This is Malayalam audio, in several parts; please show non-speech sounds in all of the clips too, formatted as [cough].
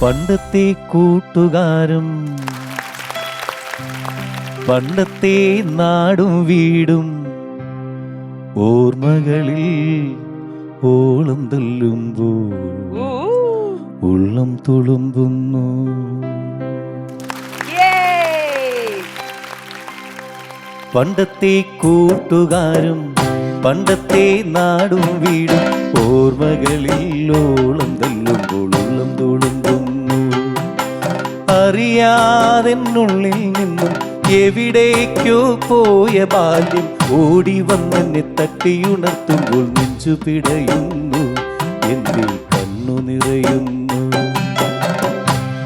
പണ്ടത്തെ കൂട്ടുകാരും പണ്ടത്തെ നാടും വീടും ഓർമ്മകളിൽ ഓളം തല്ലുമ്പോൾ ഉള്ളം തുളുമ്പുന്നു. പണ്ടത്തെ കൂട്ടുകാരും പണ്ടത്തെ നാടും വീടും ഓർമ്മകളിൽ ഓളം തല്ലുമ്പോൾ ഉള്ളം തുളുമ്പുന്നു അറിയാതെന്നുള്ളിൽ നിന്നും എവിടേക്കോ പോയ ബാല്യം ഓടി വന്നെന്നെ തട്ടിയുണർത്തുമ്പോൾ നെഞ്ചു പിടയുന്നു എന്റെ കണ്ണു നിറയുന്നു.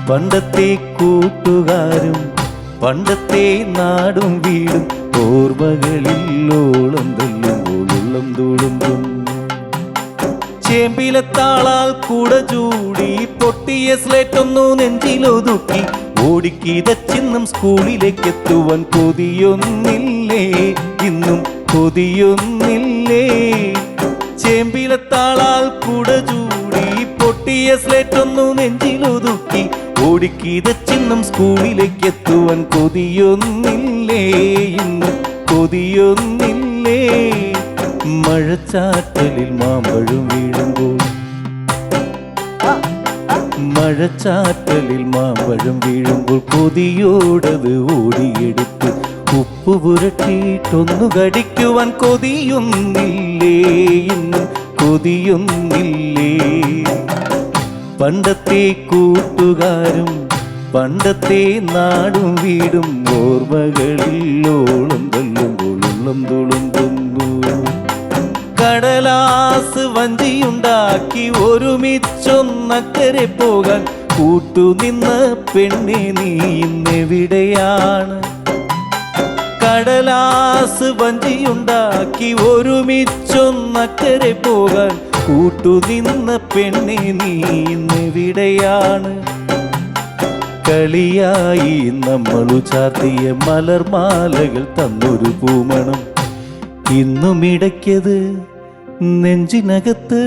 പണ്ടത്തെ കൂട്ടുകാരും പണ്ടത്തെ നാടും വീടും ഓർമ്മകളിൽ ഓളം തല്ലുമ്പോൾ ഉള്ളം തുളുമ്പുന്നു ചേമ്പിലത്താളാൽ കൂടെ ചൂടി പൊട്ടിയ സ്ലേറ്റൊന്നു നെഞ്ചിലൊതുക്കി ഓടിക്കിതച്ചിന്നും സ്കൂളിലേക്ക് എത്തുവാൻ കൊതിയൊന്നില്ലേ? ഇന്നും കൊതിയൊന്നില്ലേ? ചേമ്പിലത്താളാൽ കൂടെ ചൂടി പൊട്ടിയ സ്ലേറ്റൊന്നു നെഞ്ചിലൊതുക്കി ഓടിക്കിതച്ചിന്നും സ്കൂളിലേക്ക് എത്തുവാൻ കൊതിയൊന്നില്ലേ? ഇന്നും കൊതിയൊന്നില്ലേ? മഴച്ചാറ്റലിൽ മാമ്പഴം വീഴുമ്പോൾ. മഴച്ചാറ്റലിൽ മാമ്പഴം വീഴുമ്പോൾ കൊതിയോടത് ഓടിയെടുത്ത് ഉപ്പ് പുരട്ടിയിട്ടൊന്നു കടിക്കുവാൻ കൊതിയൊന്നില്ലേ ഇന്ന് കൊതിയൊന്നില്ലേ. പണ്ടത്തെ കൂട്ടുകാരും പണ്ടത്തെ നാടും വീടും ഓർമ്മകളിൽ ഓളം തല്ലുമ്പോൾ ഉള്ളം തുളുമ്പുന്നു. കടലാസ് വഞ്ചിയുണ്ടാക്കി ഒരുമിച്ചൊന്നക്കരെ പോകാൻ കൂട്ടുനിന്ന് പെണ്ണി നീന്നെവിടെയാണ് കടലാസ് വഞ്ചിയുണ്ടാക്കി ഒരുമിച്ചൊന്നക്കരെ പോകാൻ കൂട്ടുനിന്ന പെണ്ണി നീന്നെവിടെയാണ് കളിയായി നമ്മളു ചാർത്തിയ മലർമാലകൾ തന്നൊരു പൂമണം ഇന്നും ഇടയ്ക്കത് നെഞ്ചിനകത്ത്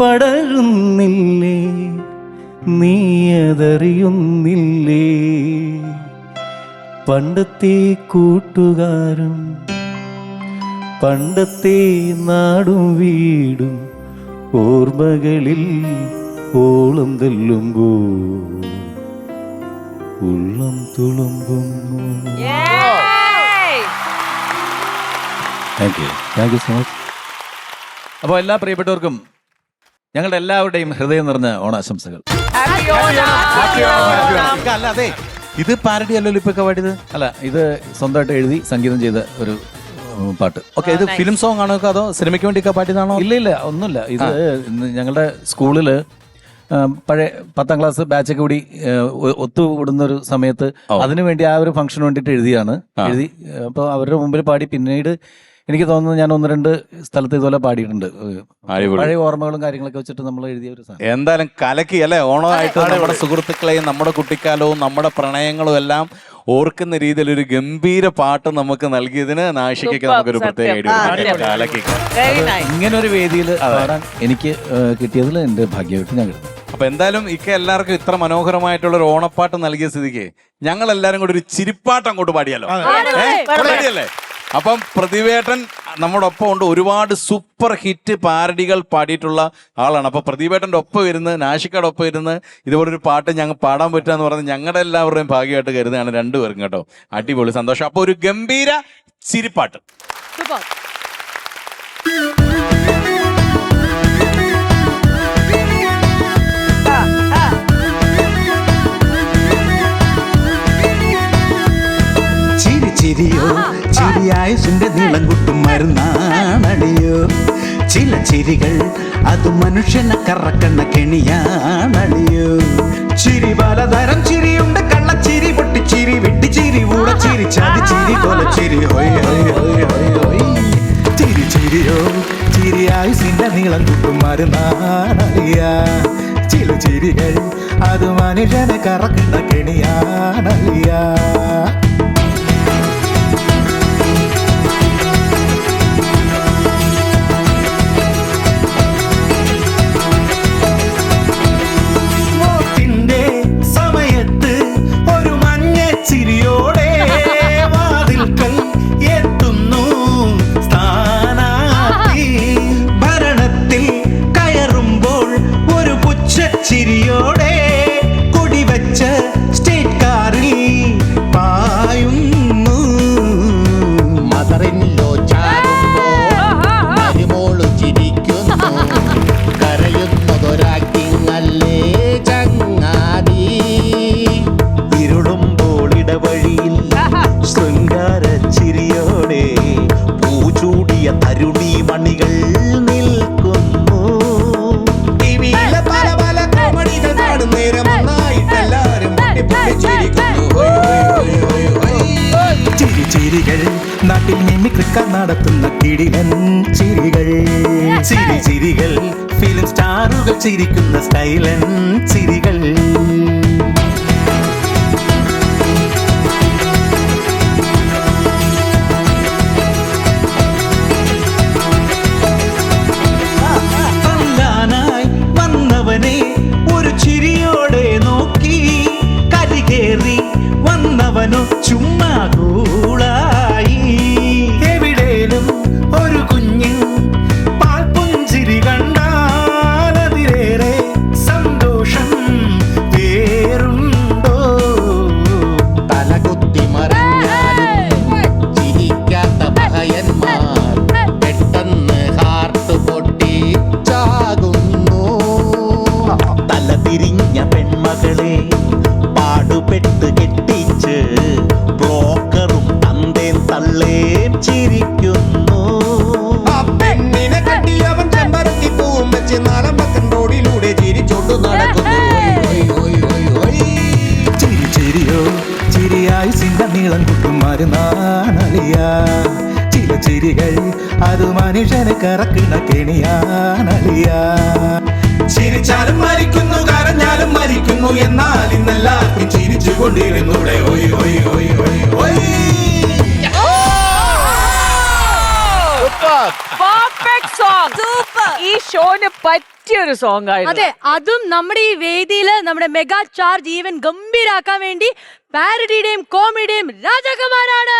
പടരുന്നില്ലേ? നീ അതറിയുന്നില്ലേ പണ്ടത്തെ കൂട്ടുകാരും പണ്ടത്തെ നാടും വീടും ഓർമ്മകളിൽ ഓളം തല്ലുമ്പോ ഉള്ളം തുളുമ്പുന്നു. Thank you thank you so much അപ്പോൾ എല്ലാ പ്രിയപ്പെട്ടവർക്കും ഞങ്ങളുടെ എല്ലാവരുടെയും ഹൃദയം നിറഞ്ഞ ഓണാശംസകൾ. ഇത് പാരഡി അല്ലല്ലോ ഇപ്പൊ പാടിയത്? അല്ല ഇത് സ്വന്തമായിട്ട് എഴുതി സംഗീതം ചെയ്ത ഒരു പാട്ട്. ഓക്കെ ഇത് ഫിലിം സോങ് ആണോ അതോ സിനിമയ്ക്ക് വേണ്ടി പാട്ടിയതാണോ ഇല്ല ഇല്ല ഒന്നുമില്ല. ഇത് ഞങ്ങളുടെ സ്കൂളിൽ പഴയ പത്താം ക്ലാസ് ബാച്ചൊക്കെ കൂടി ഒത്തുകൂടുന്ന ഒരു സമയത്ത് അതിനു വേണ്ടി ആ ഒരു ഫംഗ്ഷന് വേണ്ടിയിട്ട് എഴുതിയാണ്. എഴുതി അപ്പോൾ അവരുടെ മുമ്പിൽ പാടി പിന്നീട് എനിക്ക് തോന്നുന്നു ഞാൻ ഒന്ന് രണ്ട് സ്ഥലത്ത് ഇതുപോലെ പാടിയിട്ടുണ്ട്. പഴയ ഓർമ്മകളും കാര്യങ്ങളൊക്കെ വെച്ചിട്ട് നമ്മൾ എഴുതിയ ഒരു സാധനം. എന്തായാലും കലക്കി അല്ലെ? ഓണമായിട്ട് നമ്മുടെ സുഹൃത്തുക്കളെയും നമ്മുടെ കുട്ടിക്കാലവും നമ്മുടെ പ്രണയങ്ങളും എല്ലാം ഓർക്കുന്ന രീതിയിൽ ഒരു ഗംഭീര പാട്ട് നമുക്ക് നൽകിയതിന് നാഷികയ്ക്ക് നമുക്കൊരു പ്രത്യേക ഇങ്ങനെ ഒരു വേദിയിൽ പാടാൻ എനിക്ക് കിട്ടിയതിൽ എന്റെ ഭാഗ്യമായിട്ട് ഞാൻ കിട്ടുന്നു അപ്പൊ എന്തായാലും ഇക്ക എല്ലാവർക്കും ഇത്ര മനോഹരമായിട്ടുള്ള ഒരു ഓണപ്പാട്ട് നൽകിയ സ്ഥിതിക്ക് ഞങ്ങൾ എല്ലാരും കൂടി ഒരു ചിരിപ്പാട്ട് അങ്ങോട്ട് പാടിയാലോ? അപ്പം പ്രതിവേട്ടൻ നമ്മുടെ ഒപ്പം ഉണ്ട്. ഒരുപാട് സൂപ്പർ ഹിറ്റ് പാരഡികൾ പാടിയിട്ടുള്ള ആളാണ്. അപ്പൊ പ്രതിവേട്ടന്റെ ഒപ്പം ഇരുന്ന് നാഷിക്കയുടെ ഒപ്പം ഇരുന്ന് ഇതുപോലൊരു പാട്ട് ഞങ്ങൾ പാടാൻ പറ്റുക എന്ന് പറഞ്ഞ് ഞങ്ങളുടെ എല്ലാവരുടെയും ഭാഗ്യമായിട്ട് കരുതുകയാണ് രണ്ടുപേർക്കും കേട്ടോ. അടിപൊളി സന്തോഷം. അപ്പൊ ഒരു ഗംഭീര ചിരിപ്പാട്ട്. സൂപ്പർ ചിരി ചിരിയോ? ചിരിയായുസിന്റെ നീളം കുട്ടും മരുന്നാണടിയോ? ചില ചിരികൾ അത് മനുഷ്യനെ കറക്കണ്ണ കെണിയാണടിയോ? ചിരി പലതരം ചിരിയുണ്ട്. കള്ളച്ചിരി വെട്ടിച്ചിരി ഊടച്ചിരി ചതി ചിരി കൊലച്ചിരി. ചിരി ഹൊയ് ചിരി ഹൊയ് ചിരി ചിരി ചിരിയോ? ചിരിയായുസിന്റെ നീളം കുട്ടും മരുന്നാണിയ ചില ചിരികൾ അത് മനുഷ്യനെ കറക്കുന്ന കെണിയാണടിയ? ചിരിക്കുന്ന സ്റ്റൈലൻ ചിരികൾ പെൺമകളെ പാടുപെട്ട് കെട്ടിച്ച് ബ്രോക്കറും തന്തേൻ തള്ളേം ചിരിക്കുന്നു. പെണ്ണിനെ കെട്ടിയവൻ ചെമ്പരത്തി പൂവും വെച്ച് നാലമ്പക്കൻ റോഡിലൂടെ ചിരിച്ചോണ്ടു നടക്കുന്നു. ചിരി ചിരിയോ? ചിരിയായി സിന്ത നീളം കുട്ടും മരുന്നാണലിയ ചില ചിരികൾ അത് മനുഷ്യന് കറക്കുന്ന കെണിയാണലിയ ചിരിച്ചാലും മരിക്കുന്നു കരഞ്ഞാലും മരിക്കുന്നു. എന്നാൽ ഇന്നെല്ലാവർക്കും ചിരിച്ചു കൊണ്ടിരുന്നൂടെ ഒയ് ഒയ് ഒയ് ഒയ് ഒയ് പെർഫെക്റ്റ് സോങ് ഈ ഷോന് പറ്റിയ ഒരു സോങ് ആയിരുന്നു. അതെ അതും നമ്മുടെ ഈ വേദിയിൽ നമ്മുടെ മെഗാ ചാർജ് ഈവൻ ഗംഭീരാക്കാൻ വേണ്ടി പാരഡിയുടെയും കോമഡിയുടെയും രാജകുമാരാണ്.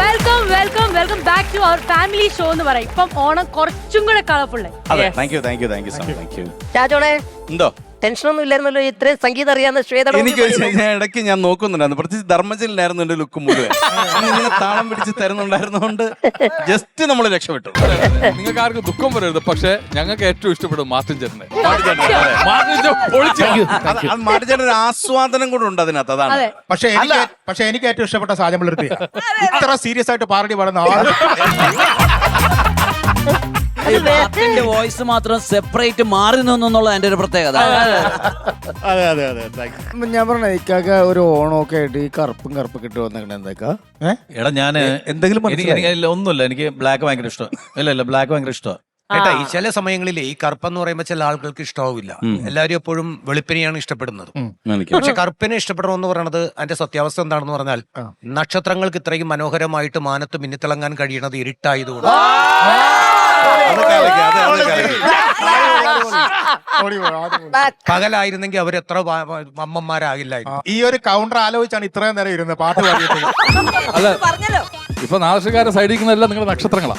Welcome welcome welcome back to our family show എന്ന് പറയും. ഇപ്പം ഓണം കുറച്ചും കൂടെ കളർഫുൾ അതെ thank you thank you thank you so thank you രാജോളെ എന്തോ? ടെൻഷനൊന്നും ഇല്ലായിരുന്നല്ലോ ഇത്രയും സംഗീതം അറിയാവുന്ന ശ്വേത എനിക്ക് ഞാൻ ഇടയ്ക്ക് ഞാൻ നോക്കുന്നുണ്ടായിരുന്നു. പ്രത്യേകിച്ച് ധർമ്മജലിനായിരുന്നു എന്റെ ലുക്ക് മുഴുവൻ. അന്ന് ഇങ്ങനെ താളം പിടിച്ച് തരുന്നുണ്ടായിരുന്നോണ്ട് ജസ്റ്റ് നമ്മൾ രക്ഷപ്പെട്ടു. നിങ്ങൾക്ക് ആർക്കും ദുഃഖം വരരുത് പക്ഷെ ഞങ്ങൾക്ക് ഏറ്റവും ഇഷ്ടപ്പെടും മാർട്ടിൻ ചേട്ടനെ. മാറ്റം. മാർട്ടിൻ ചേട്ടൻ പൊളിച്ചു. അത് അത് മാട്ടിച്ചേട്ടൻ ഒരു ആസ്വാദനം കൂടെ ഉണ്ട് അതിനകത്ത് അതാണ്. പക്ഷെ എനിക്ക് പക്ഷെ എനിക്ക് ഏറ്റവും ഇഷ്ടപ്പെട്ട സാധനം ഇത്ര സീരിയസ് ആയിട്ട് പാർട്ടി പാടുന്ന ആൾ [laughs] മാർട്ടിന്റെ വോയിസ് മാത്രം സെപ്പറേറ്റ് മാറി നിന്നുള്ള എന്റെ ഒരു പ്രത്യേകത. അതെ അതെ. അതെ ഞാൻ പറഞ്ഞ ഇക്കാക്ക ഒരു ഓണമൊക്കെ ആയിട്ട് ഈ കറുപ്പും കറുപ്പ് കിട്ടി വന്നേക്കണ എന്താ എടാ ഞാൻ എന്തെങ്കിലും ഒന്നുമില്ല. എനിക്ക് ബ്ലാക്ക് ഭയങ്കര ഇഷ്ടം. ഇല്ല ഇല്ല ബ്ലാക്ക് ഭയങ്കര ഇഷ്ടം കേട്ടാ ഈ ചില സമയങ്ങളിൽ ഈ കറുപ്പെന്ന് പറയുമ്പോൾ ചില ആളുകൾക്ക് ഇഷ്ടാവില്ല. എല്ലാവരും എപ്പോഴും വെളുപ്പിനെയാണ് ഇഷ്ടപ്പെടുന്നത്. പക്ഷെ കറുപ്പിനെ ഇഷ്ടപ്പെടണമെന്ന് പറയുന്നത് അതിന്റെ സത്യാവസ്ഥ എന്താണെന്ന് പറഞ്ഞാൽ നക്ഷത്രങ്ങൾക്ക് ഇത്രയും മനോഹരമായിട്ട് മാനത്ത് മിന്നിത്തിളങ്ങാൻ കഴിയുന്നത് ഇരുട്ടായതുകൊണ്ട് പകലായിരുന്നെങ്കിൽ അവരെത്ര അമ്മമാരാകില്ലായിരുന്നു ഈ ഒരു കൗണ്ടർ ആലോചിച്ചാണ് ഇത്രയും നേരം ഇരുന്നത്. പാട്ട് പാടിയത് അല്ല. പറഞ്ഞല്ലോ. ഇപ്പൊ നാശകാരെ സൈഡിൽ നിന്നല്ല നിങ്ങളുടെ നക്ഷത്രങ്ങളാ.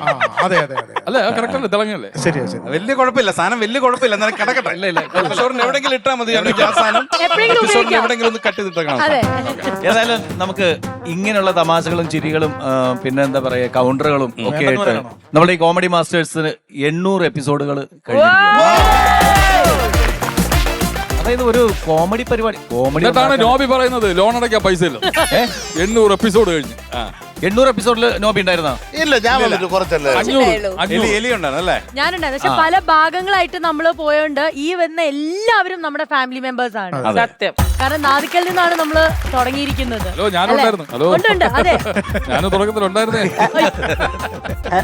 ആ, അതെ അതെ അതെ. അല്ലേ? കറക്റ്റ് അല്ലേ? തിളങ്ങല്ലേ? ശരിയാ ശരി വലിയ കുഴപ്പമില്ല. സാധനം വലിയ കുഴപ്പമില്ല. എന്നാലും കിടക്കട്ടെ. ഇല്ല ഇല്ല. എപ്പിസോഡിന് എവിടെങ്കിലും ഇട്ടാ മതി. എനിക്ക് ആ സാധനം എപ്പോഴെങ്കിലും എപ്പിസോഡിന് ഉപയോഗിക്കാം. എവിടെങ്കിലും ഒന്ന് കട്ട് ചെയ്തിട്ടേക്കണം അതെ. ഏതായാലും നമുക്ക് ഇങ്ങനെയുള്ള തമാശകളും ചിരികളും ആ, പിന്നെ എന്താ പറയാ കൗണ്ടറുകളും ഒക്കെ ആയിട്ട് നമ്മുടെ ഈ കോമഡി മാസ്റ്റേഴ്സിന് എണ്ണൂറ് എപ്പിസോഡുകൾ അതായത് ഒരു കോമഡി പരിപാടി. കോമഡി എന്നിട്ടാണ് നോബി പറയുന്നത് ലോൺ അടയ്ക്കാൻ പൈസ ഇല്ല എണ്ണൂറ് എപ്പിസോഡ് കഴിഞ്ഞ്. എണ്ണൂറ് എപ്പിസോഡിൽ നോബി ഉണ്ടായിരുന്ന? ഇല്ല ഞാൻ വന്നിട്ട് കുറച്ചല്ലേ. അഞ്ഞൂറ് എലി എലി ഉണ്ടായിരുന്നു അല്ലേ? ഞാനുണ്ടായിരുന്നു. പക്ഷെ പല ഭാഗങ്ങളായിട്ട് നമ്മൾ പോയോണ്ട് ഈ വരുന്ന എല്ലാവരും നമ്മുടെ ഫാമിലി മെമ്പേഴ്സ് ആണ്. സത്യം. കാരണം നാദിക്കൽ നിന്നാണ് നമ്മൾ തുടങ്ങിയിരിക്കുന്നത്. ഹലോ ഞാനുണ്ടായിരുന്നു ഹലോ. ഉണ്ട് ഉണ്ട്. അതെ. ഞാൻ തുടക്കത്തിലുണ്ടായിരുന്നേ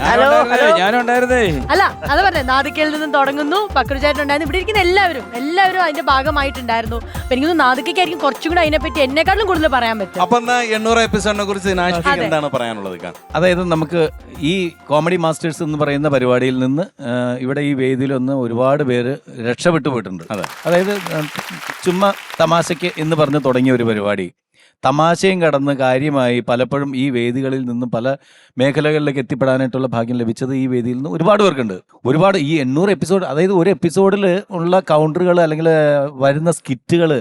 ഹലോ. ഹലോ. ഞാനും ഉണ്ടായിരുന്നേ അല്ല അത് പറഞ്ഞേ നാദിക്കൽ നിന്നും തുടങ്ങുന്നു പക്രുചായിട്ടുണ്ടായിരുന്നു ഇവിടെ ഇരിക്കുന്ന എല്ലാവരും എല്ലാവരും അതിന്റെ ഭാഗമായിട്ടുണ്ടായിരുന്നു അപ്പൊ എനിക്ക് നാദിക്കായിരിക്കും കുറച്ചും കൂടെ അതിനെപ്പറ്റി എന്നെക്കാളും കൂടുതൽ പറയാൻ പറ്റും അപ്പൊ എന്നാ എണ്ണൂറ് എപ്പിസോഡിനെ കുറിച്ച് നാഷിക്ക് എന്താണ് പറയാനുള്ളത്? അതായത് നമുക്ക് ഈ കോമഡി മാസ്റ്റേഴ്സ് എന്ന് പറയുന്ന പരിപാടിയിൽ നിന്ന് ഇവിടെ ഈ വേദിയിൽ ഒന്ന് ഒരുപാട് പേര് രക്ഷപ്പെട്ടു പോയിട്ടുണ്ട്. അതായത് ചുമ്മാ തമാശയ്ക്ക് എന്ന് പറഞ്ഞ് തുടങ്ങിയ ഒരു പരിപാടി. തമാശയും കടന്ന് കാര്യമായി പലപ്പോഴും ഈ വേദികളിൽ നിന്നും പല മേഖലകളിലേക്ക് എത്തിപ്പെടാനായിട്ടുള്ള ഭാഗ്യം ലഭിച്ചത് ഈ വേദിയിൽ നിന്ന് ഒരുപാട് പേർക്കുണ്ട്. ഒരുപാട് ഈ എണ്ണൂറ് എപ്പിസോഡ് അതായത് ഒരു എപ്പിസോഡിൽ ഉള്ള കൗണ്ടറുകൾ അല്ലെങ്കിൽ വരുന്ന സ്കിറ്റുകൾ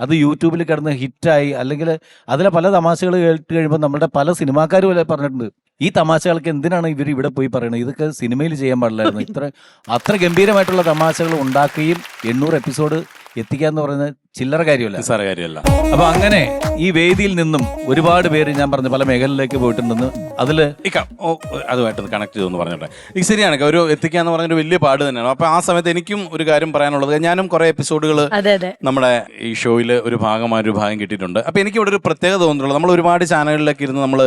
അത് യൂട്യൂബിൽ കിടന്ന് ഹിറ്റായി അല്ലെങ്കിൽ അതിലെ പല തമാശകൾ കേട്ട് കഴിയുമ്പോൾ നമ്മുടെ പല സിനിമാക്കാരും വരെ പറഞ്ഞിട്ടുണ്ട്. ഈ തമാശകൾക്ക് എന്തിനാണ് ഇവർ ഇവിടെ പോയി പറയുന്നത് ഇതൊക്കെ സിനിമയിൽ ചെയ്യാൻ പാടില്ലായിരുന്നു. ഇത്ര അത്ര ഗംഭീരമായിട്ടുള്ള തമാശകൾ ഉണ്ടാക്കുകയും എണ്ണൂറ് എപ്പിസോഡ് എത്തിക്കുക എന്ന് പറയുന്നത് ചില്ലറ കാര്യമല്ല. നിസ്സാര കാര്യമല്ല. അപ്പൊ അങ്ങനെ ഈ വേദിയിൽ നിന്നും ഒരുപാട് പേര് ഞാൻ പറഞ്ഞ പല മേഖലയിലേക്ക് പോയിട്ടുണ്ടെന്ന് അതിൽ ഇക്ക ഓ, അതുമായിട്ട് കണക്ട് ചെയ്തെന്ന് പറഞ്ഞോട്ടെ. ഈ ശരിയാണ് ഒരു എത്തിക്കുക എന്ന് പറഞ്ഞൊരു വലിയ പാട് തന്നെയാണ്. അപ്പൊ ആ സമയത്ത് എനിക്കും ഒരു കാര്യം പറയാനുള്ളത്. ഞാനും കുറെ എപ്പിസോഡുകൾ അതെ അതെ. നമ്മുടെ ഈ ഷോയിൽ ഒരു ഭാഗമായ ഒരു ഭാഗം കിട്ടിയിട്ടുണ്ട്. അപ്പൊ എനിക്ക് ഇവിടെ ഒരു പ്രത്യേകത തോന്നുന്നുള്ളൂ നമ്മൾ ഒരുപാട് ചാനലുകളിലൊക്കെ ഇരുന്ന് നമ്മൾ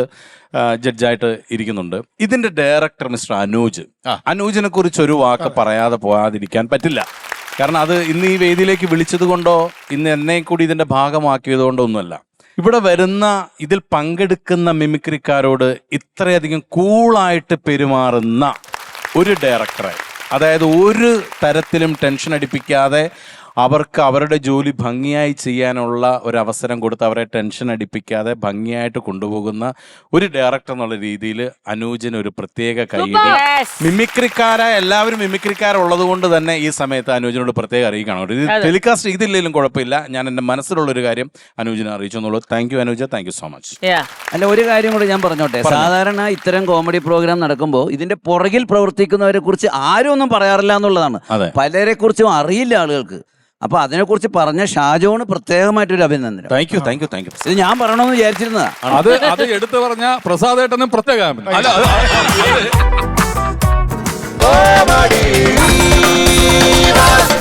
ജഡ്ജായിട്ട് ഇരിക്കുന്നുണ്ട്. ഇതിന്റെ ഡയറക്ടർ മിസ്റ്റർ അനൂജ്. അനൂജിനെ കുറിച്ച് ഒരു വാക്ക് പറയാതെ പോകാതിരിക്കാൻ പറ്റില്ല. കാരണം അത് ഇന്ന് ഈ വേദിയിലേക്ക് വിളിച്ചത് കൊണ്ടോ ഇന്ന് എന്നെ കൂടി ഇതിന്റെ ഭാഗമാക്കിയത് കൊണ്ടോ ഒന്നുമല്ല. ഇവിടെ വരുന്ന ഇതിൽ പങ്കെടുക്കുന്ന മിമിക്രിക്കാരോട് ഇത്രയധികം കൂളായിട്ട് പെരുമാറുന്ന ഒരു ഡയറക്ടറെ അതായത് ഒരു തരത്തിലും ടെൻഷൻ അടിപ്പിക്കാതെ അവർക്ക് അവരുടെ ജോലി ഭംഗിയായി ചെയ്യാനുള്ള ഒരു അവസരം കൊടുത്ത് അവരെ ടെൻഷൻ അടിപ്പിക്കാതെ ഭംഗിയായിട്ട് കൊണ്ടുപോകുന്ന ഒരു ഡയറക്ടർ എന്നുള്ള രീതിയിൽ അനൂജിന് ഒരു പ്രത്യേക കൈ മിമിക്രിക്കാര മിമിക്രിക്കാരായ എല്ലാവരും മിമിക്രിക്കാരുള്ളത് കൊണ്ട് തന്നെ ഈ സമയത്ത് അനൂജനോട് പ്രത്യേകം അറിയിക്കണം ഇത് ടെലികാസ്റ്റ് ഇതില്ലെങ്കിലും കുഴപ്പമില്ല. ഞാൻ എന്റെ മനസ്സിലുള്ള ഒരു കാര്യം അനൂജനെ അറിയിച്ചു എന്നുള്ളൂ thank you Anuja thank you so much. അല്ല ഒരു കാര്യം കൂടി ഞാൻ പറഞ്ഞോട്ടെ. സാധാരണ ഇത്തരം കോമഡി പ്രോഗ്രാം നടക്കുമ്പോൾ ഇതിന്റെ പുറകിൽ പ്രവർത്തിക്കുന്നവരെ കുറിച്ച് ആരും ഒന്നും പറയാറില്ല എന്നുള്ളതാണ്. അതെ. പലരെ കുറിച്ചും അറിയില്ല ആളുകൾക്ക്. അപ്പൊ അതിനെക്കുറിച്ച് പറഞ്ഞ ഷാജോണ് പ്രത്യേകമായിട്ടൊരു അഭിനന്ദനം. Thank you thank you thank you ഇത് ഞാൻ പറയണമെന്ന് വിചാരിച്ചിരുന്നതാ. അത് അത് എടുത്തു പറഞ്ഞ പ്രസാദേട്ടനും പ്രത്യേക അഭിനന്ദനം. അല്ല അത്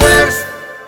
അത്